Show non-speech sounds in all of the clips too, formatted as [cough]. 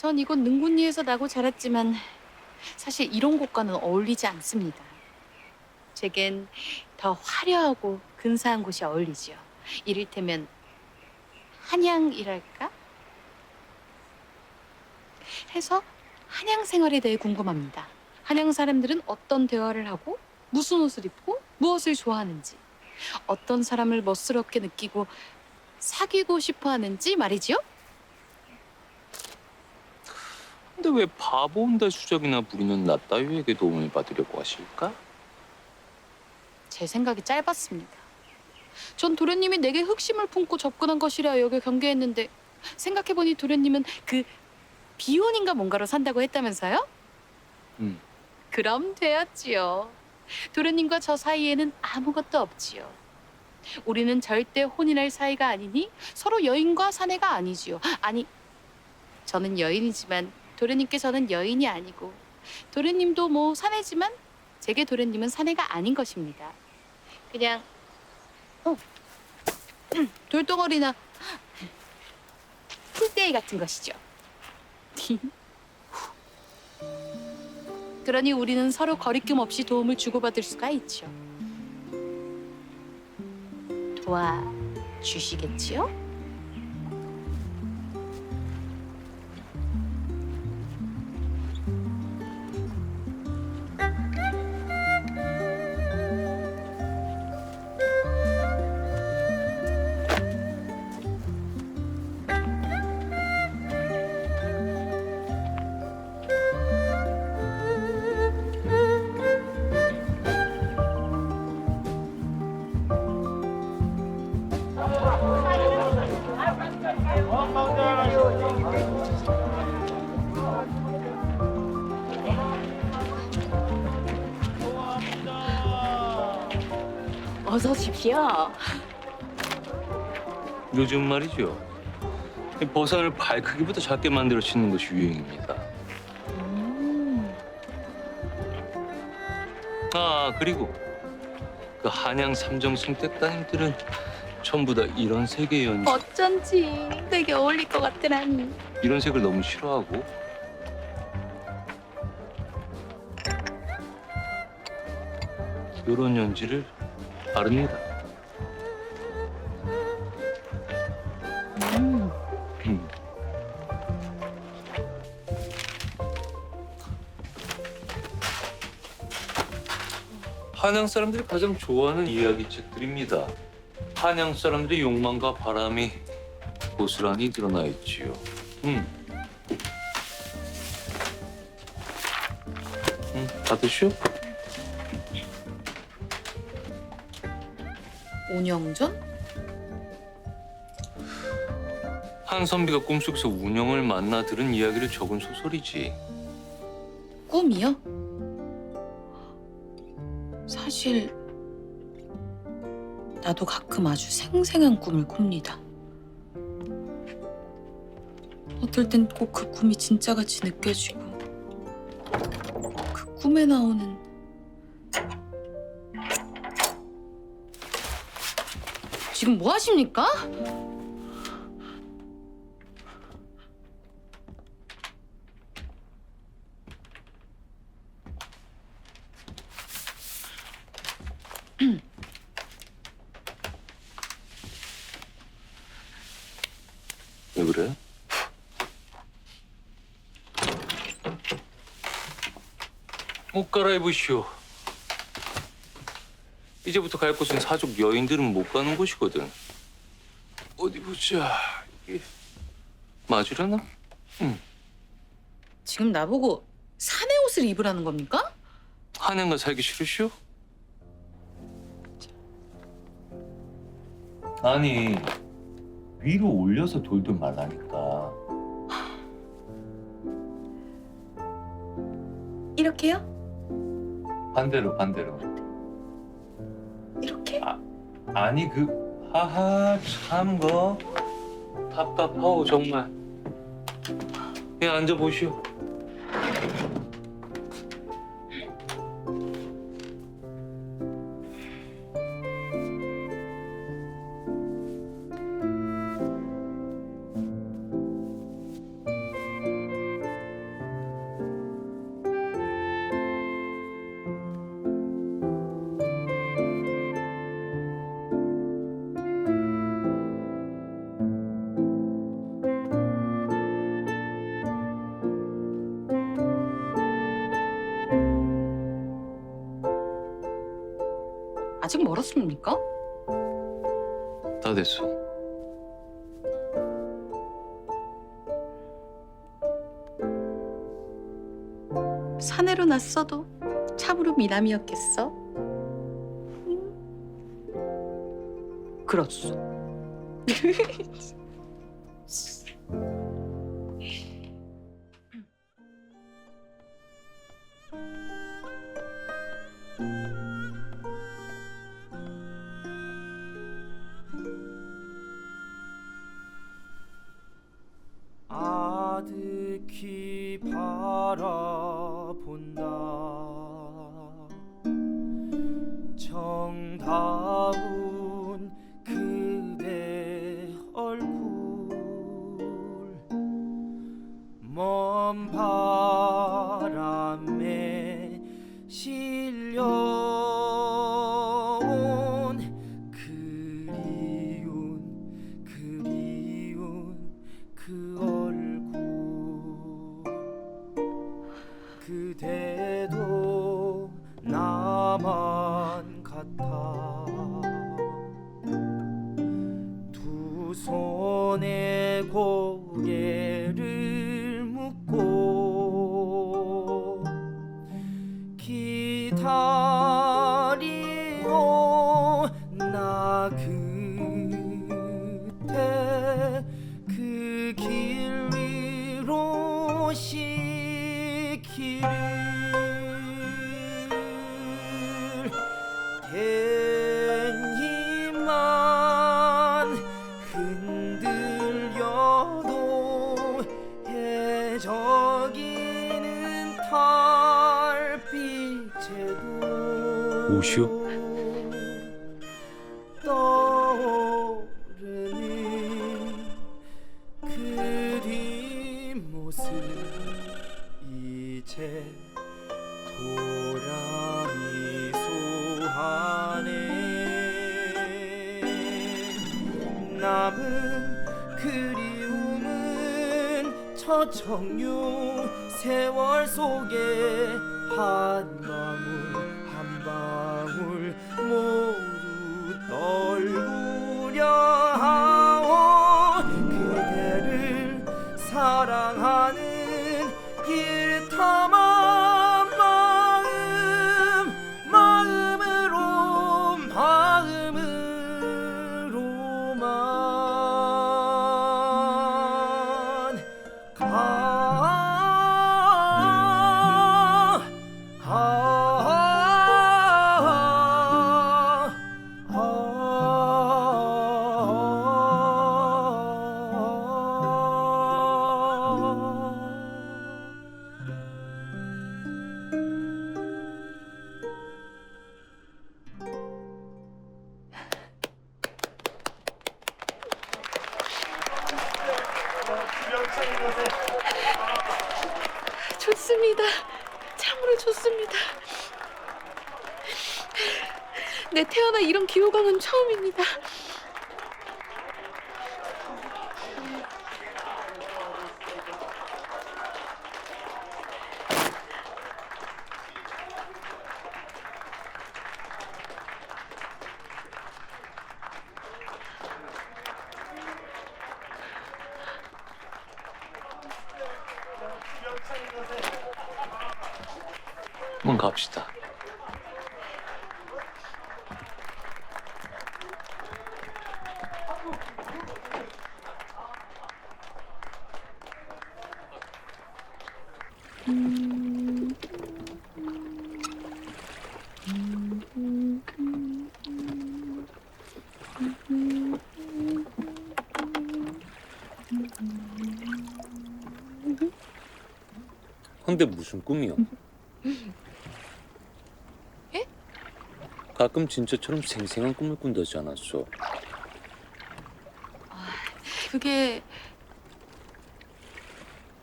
전 이곳 능군리에서 나고 자랐지만 사실 이런 곳과는 어울리지 않습니다. 제겐 더 화려하고 근사한 곳이 어울리지요. 이를테면 한양이랄까? 해서 한양 생활에 대해 궁금합니다. 한양 사람들은 어떤 대화를 하고 무슨 옷을 입고 무엇을 좋아하는지 어떤 사람을 멋스럽게 느끼고 사귀고 싶어 하는지 말이지요. 근데 왜 바보 온다 수작이나 부리는 나 따위에게 도움을 받으려고 하실까? 제 생각이 짧았습니다. 전 도련님이 내게 흑심을 품고 접근한 것이라 여겨 경계했는데 생각해보니 도련님은 그 비혼인가 뭔가로 산다고 했다면서요? 음. 그럼 되었지요. 도련님과 저 사이에는 아무것도 없지요. 우리는 절대 혼인할 사이가 아니니 서로 여인과 사내가 아니지요. 아니, 저는 여인이지만 도련님께서는 여인이 아니고 도련님도 뭐 사내지만 제게 도련님은 사내가 아닌 것입니다. 그냥 어, [clears throat] 돌덩어리나 [clears throat] 풀떼기 같은 것이죠. [laughs] 그러니 우리는 서로 거리낌 없이 도움을 주고받을 수가 있죠. 도와 주시겠지요? 어서 오십시오. 요즘 말이죠. 이 버선을 발 크기보다 작게 만들어 신는 것이 유행입니다. 음, 아 그리고 그 한양 삼정승 댁 따님들은 전부 다 이런 색의 연 어쩐지 되게 어울릴 것 같더라니. 이런 색을 너무 싫어하고 이런 연지를 바릅니다. 음, 음. 한양 사람들이 가장 좋아하는 이야기 책들입니다. 한양 사람들의 욕망과 바람이 고스란히 드러나 있지요. 음. 음, 받으시오. 운영전? 한선비가 꿈속에서 운영을 만나 들은 이야기를 적은 소설이지. 꿈이요? 사실 나도 가끔 아주 생생한 꿈을 꿉니다. 어떨 땐 꼭 그 꿈이 진짜같이 느껴지고 그 꿈에 나오는 지금 뭐 하십니까? [clears throat] 왜 그래? 옷 갈아입으시오. 이제부터 갈 곳은 사족 여인들은 못 가는 곳이거든. 어디 보자. 이게 맞으려나? 지금 나보고 사내 옷을 입으라는 겁니까? 한양가 살기 싫으시오? 아니 위로 올려서 돌돌 말라니까. 이렇게요? 반대로 반대로. 아니 그 하하 참거. 답답하오 정말. 그냥 앉아보시오 아직 멀었습니까? 다 됐어. 사내로 났어도 참으로 미남이었겠어. 음. 그렇소. [laughs] 나만 같아. 두 손에 고개를 묶고 기다리오 나 그때 그 길 위로 시 오? 떠오르는 그 뒷모습 이제 도량이 소하네 남은 그리움은 저 청유 세월 속에 한방 좋습니다. 참으로 좋습니다. 내 태어나 이런 기호강은 처음입니다. 갑시다. 근데 무슨 꿈이야? [laughs] 가끔 진짜처럼 생생한 꿈을 꾼다지 않았어? 그게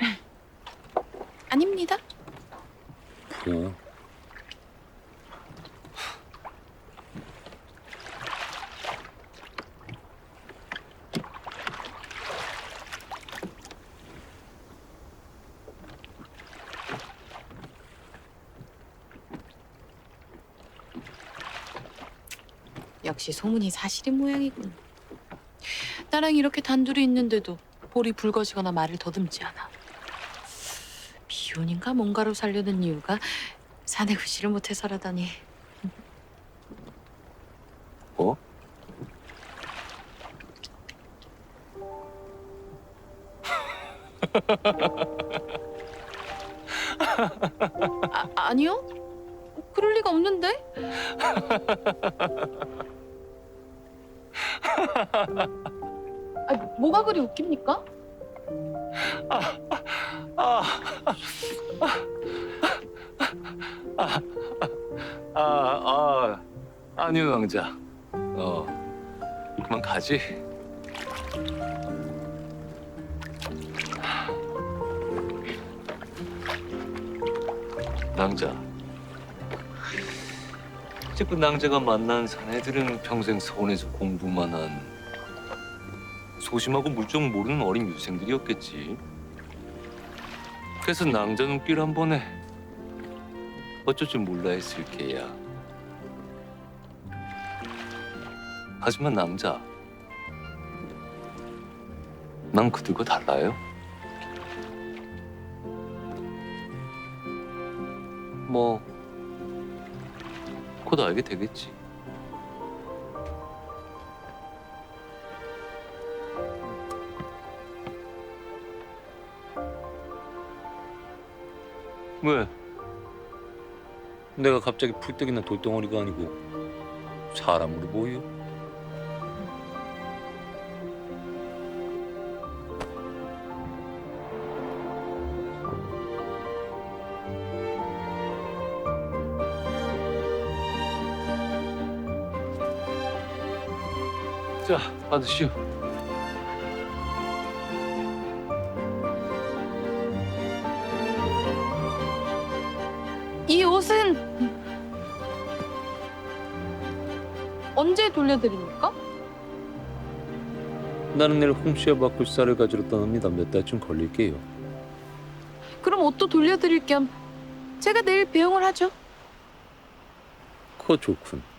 [clears throat] 아닙니다. 그래. 역시 소문이 사실인 모양이군. 나랑 이렇게 단둘이 있는데도 볼이 붉어지거나 말을 더듬지 않아. 비혼인가 뭔가로 살려는 이유가 사내 구실을 못해서라더니 뭐? 아, 아니요? 그럴 리가 없는데? 아, 뭐가 그리 웃깁니까? 아, 아, 아니요, 왕자. 어, 그만 가지. 낭자. 어쨌든 낭자가 만난 사내들은 평생 서원에서 공부만 한 소심하고 물정 모르는 어린 유생들이었겠지. 그래서 낭자 눈길 한 번에 어쩔 줄 몰라 했을 게야. 하지만 남자, 난 그들과 달라요. 뭐, 곧 알게 되겠지. 왜? 내가 갑자기 풀떼기나 돌덩어리가 아니고 사람으로 보여? 자, 받으시오. 이 옷은 언제 돌려드립니까? 나는 내일 홈쇼 바꿀 쌀을 가지러 떠납니다. 몇 달쯤 걸릴게요. 그럼 옷도 돌려드릴 겸 제가 내일 배웅을 하죠. 그거 좋군.